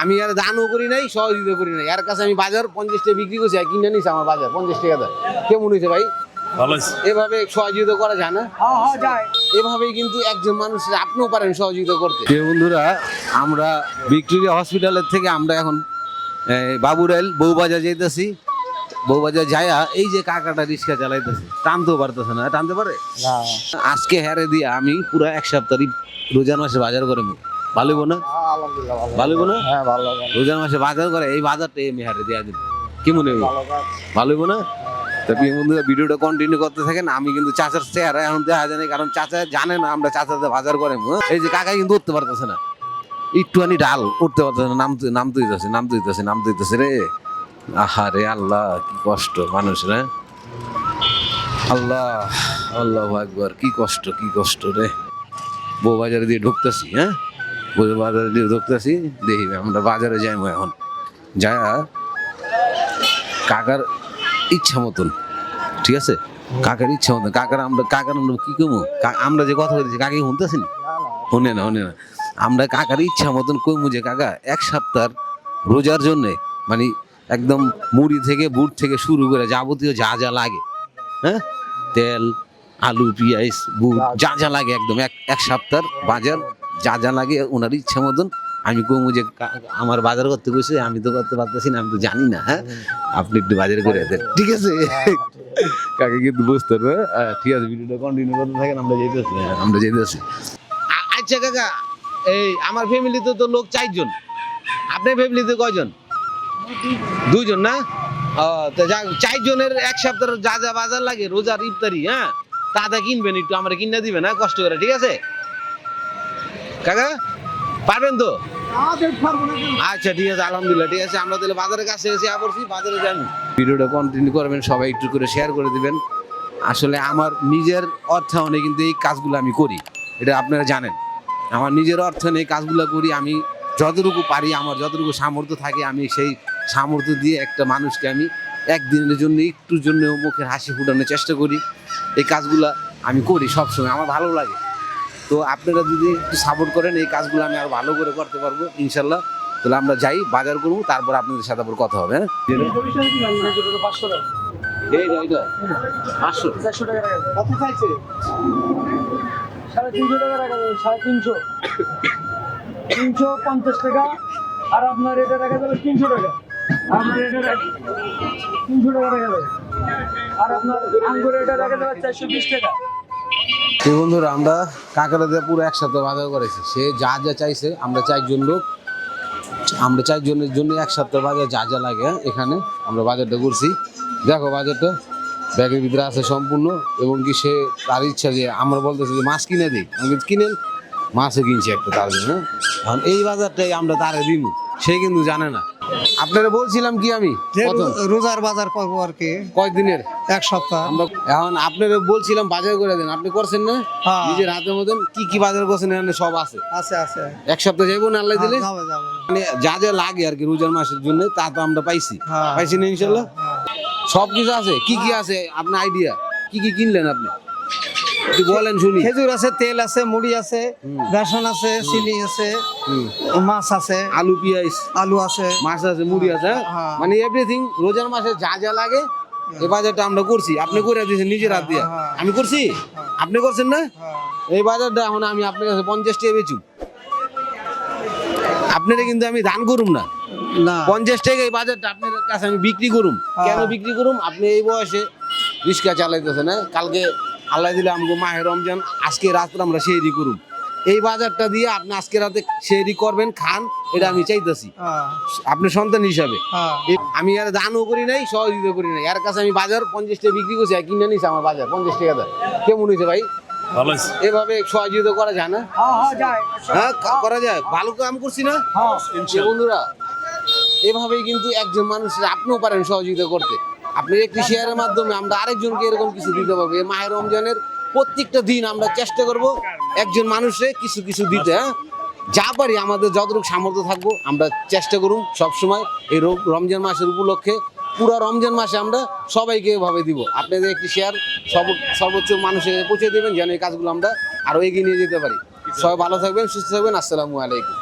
আমি আর দানও করি নাই সহযোগিতা করি নাই। এর কাছে আমি বাজার পঞ্চাশ টাকা বিক্রি করছি আর কিনে নিছি আমার বাজার পঞ্চাশ টাকা দেয় কেমন হয়েছে ভাই? এভাবে সহযোগিতা করা যায় না? হ্যাঁ হ্যাঁ এভাবেই কিন্তু একজন মানুষ আপনিও পারেন সহযোগিতা করতে। বন্ধুরা আমরা ভিক্টোরিয়া হসপিটালের থেকে আমরা এখন এই, বাবুরাইল বউবাজার যাইতেছি। বউবাজার যায়া এই যে কাকাটা রিক্সা চালাইতেছে টানতেও পারতেছে না। টানতে পারে? আজকে হ্যারে দিয়ে আমি পুরো এক সপ্তাহ রোজার মাসে বাজার করে নেব। ভালো না? আলহামদুলিল্লাহ ভালো ভালো না? হ্যাঁ ভালো রোজার মাসে বাজার করে এই বাজারটা আমি হারে দেওয়া দিব। কি মনে হইব? ভালো কাজ। ভালো হইবো না? তো বন্ধুরা ভিডিওটা কন্টিনিউ করতে থাকেন। আমি কিন্তু চাচার চেহারা এখন দেখা যায় কারণ চাচা জানে না আমরা চাচাতে বাজার করে। এই যে কাকা কিন্তু উঠতে পারতেছে না। একটুখানি ডাল উঠতে পারতেছে না নামতে নামতে দিতেছে নামতে দিতেছে নামতে দিতেছে রে। আহা রে আল্লাহ কি কষ্ট মানুষের হ্যাঁ? আল্লাহ আল্লাহ একবার কি কষ্ট কি কষ্ট রে। বউ বাজারে দিয়ে ঢুকতেছি হ্যাঁ? বাজারে ঢুকতেছি দেখি আমরা বাজারে যাইবো এখন। যা কাকার ইচ্ছা মতন, ঠিক আছে? কাকার ইচ্ছা মতন। কাকার আমরা কাকার আমরা কি কমু আমরা যে কথা বলছি কাকি শুনতেছি না শুনে না শুনে না। আমরা কাকার ইচ্ছা মতন কইমু যে, কাকা, এক সপ্তাহ রোজার জন্যে মানে একদম মুড়ি থেকে, বুট থেকে শুরু করে যাবতীয় যা যা লাগে হ্যাঁ? তেল, আলু, পেঁয়াজ, বুট, যা যা লাগে একদম। এক এক সপ্তাহ বাজার যা যা লাগে ওনার ইচ্ছা মতন। আমি কমু যে আমার বাজার করতে বসে আমি তো করতে পারতেছি না আমি তো জানি না হ্যাঁ? আপনি একটু বাজার করে দেন ঠিক আছে? কাকে কিন্তু বুঝতে পারবে আহ, ঠিক আছে ভিডিওটা কন্টিনিউ করতে থাকেন আমরা যেতেছি হ্যাঁ, আমরা যেতে যেতেছি আচ্ছা কাকা এই আমার ফ্যামিলিতে তো লোক চারজন। আপনার ফ্যামিলিতে কয়জন? দুজন না? তো যা চারজনের এক সপ্তাহ যা যা বাজার লাগে রোজার ইফতারি হ্যাঁ? তা তা কিনবেন একটু আমরা কিনে দিবেন হ্যাঁ? কষ্ট করে ঠিক আছে? কাকা পারবেন তো? আচ্ছা ঠিক আছে আলহামদুলিল্লাহ ঠিক আছে আমরা তাহলে বাজারের কাছে এসে আবরছি বাজারে যান। ভিডিওটা কন্টিনিউ করবেন সবাই একটু করে শেয়ার করে দিবেন। আসলে আমার নিজের অর্থায়নে কিন্তু এই কাজগুলো আমি করি এটা আপনারা জানেন। আমার নিজের অর্থায়নে এই কাজগুলো করি আমি যতটুকু পারি আমার যতটুকু সামর্থ্য থাকে আমি সেই সামর্থ্য দিয়ে একটা মানুষকে আমি একদিনের জন্য একটুর জন্য মুখের হাসি ফুটানোর চেষ্টা করি। এই কাজগুলো আমি করি সবসময় আমার ভালো লাগে। তো আপনারা যদি একটু সাপোর্ট করেন, এই কাজগুলো আমি আরও ভালো করে করতে পারব, ইনশাল্লাহ। তাহলে আমরা যাই, বাজার করব, তারপর আপনাদের সাথে আবার কথা হবে হ্যাঁ? সাড়ে তিনশো টাকা সাড়ে তিনশো। তিনশো পঞ্চাশ টাকা, আর আপনার এটা রাখা তিনশো টাকা। তিনশো টাকা আর আপনার আঙ্গুর চারশো বিশ টাকা। তো বন্ধুরা, আমরা কাকারাতে পুরো একসাথে বাজার করেছি। সে যা যা চাইছে, আমরা চারজন লোক, আমরা চারজনের জন্য এক সপ্তাহ বাজার যা যা লাগে, এখানে আমরা বাজারটা করছি। দেখো বাজারটা, ব্যাগের ভিতরে আছে সম্পূর্ণ, এবং কি সে তার ইচ্ছা যে, আমরা বলতেছি যে, মাছ কিনে দিই। আমি কিনেন, মাছও কিনছি একটা তার জন্য। এখন এই বাজারটাই আমরা তারে দিব সে কিন্তু জানে না। আপনারা বলছিলাম কি আমি? রোজার বাজার করব আর কি। কয়েকদিনের? এক সপ্তাহ। এখন আপনারা বলছিলাম বাজার করে দেন। আপনি করছেন না? হ্যাঁ। নিজের হাতের মতন কি কি বাজার করছেন এখানে সব আছে। আছে আছে। এক সপ্তাহ যাইবো না আল্লাহ দিলে? যাবে যাবে। মানে যা যা লাগে আর কি রোজার মাসের জন্য তা তো আমরা পাইছি। হ্যাঁ। পাইছি না ইনশাল্লাহ? হ্যাঁ। সব কিছু আছে। কি কি আছে? আপনার আইডিয়া কি কি কিনলেন আপনি? বলেন শুনি। খেজুর আছে তেল আছে মুড়ি আছে বেসন আছে চিনি আছে মাছ আছে আলু পেঁয়াজ। আলু আছে। মাছ আছে মুড়ি আছে হ্যাঁ? হ্যাঁ। মানে এভরিথিং রোজার মাসে যা যা লাগে এই বাজারটা আমরা করছি। আপনি করে দিয়েছেন নিজের হাত দিয়ে। হ্যাঁ। আমি করছি? আপনি করছেন না? হ্যাঁ। এই বাজারটা এখন আমি আপনার কাছে পঞ্চাশ টাকা বেচু। আপনারা কিন্তু আমি দান করুম না। না। পঞ্চাশ টাকা এই বাজারটা আপনার কাছে আমি বিক্রি করুম। হ্যাঁ। কেন বিক্রি করুম? আপনি এই বয়সে রিক্সা চালাইতেছেন হ্যাঁ? কালকে আল্লাহ দিলে আমাকে মাহের রমজান আজকে রাত্রে আমরা সেহরি করুম। এই বাজারটা দিয়ে আপনি আজকে রাতে সেহরি করবেন খান এটা আমি চাইতেছি। হ্যাঁ, আপনার সন্তান হিসাবে। হ্যাঁ। আমি আর দানও করি নাই সহযোগিতা করি নাই। এর কাছে আমি বাজার পঞ্চাশ টাকা বিক্রি করছি আর কিনে নিছি আমার বাজার পঞ্চাশ টাকা দেয় কেমন হয়েছে ভাই? এভাবে সহযোগিতা করা যায় না? হ্যাঁ, হ্যাঁ। হ্যাঁ করা যায়। ভালো কাম করছি না। বন্ধুরা এভাবেই কিন্তু একজন মানুষের আপনিও পারেন সহযোগিতা করতে। আপনি একটি শেয়ারের মাধ্যমে আমরা আরেকজনকে এরকম কিছু দিতে পারব। এই মাহের রমজানের প্রত্যেকটা দিন আমরা চেষ্টা করব একজন মানুষে কিছু কিছু দিতে হ্যাঁ? যা পারি আমাদের যতটুকু সামর্থ্য থাকব আমরা চেষ্টা করুন সবসময় এই রমজান মাসের উপলক্ষে। পুরো রমজান মাসে আমরা সবাইকে এভাবে দিব। আপনাদের একটি শেয়ার সর্ব- সর্বোচ্চ মানুষের পৌঁছে দেবেন, যেন এই কাজগুলো আমরা আরও এগিয়ে নিয়ে যেতে পারি। সবাই ভালো থাকবেন, সুস্থ থাকবেন। আসসালামু আলাইকুম।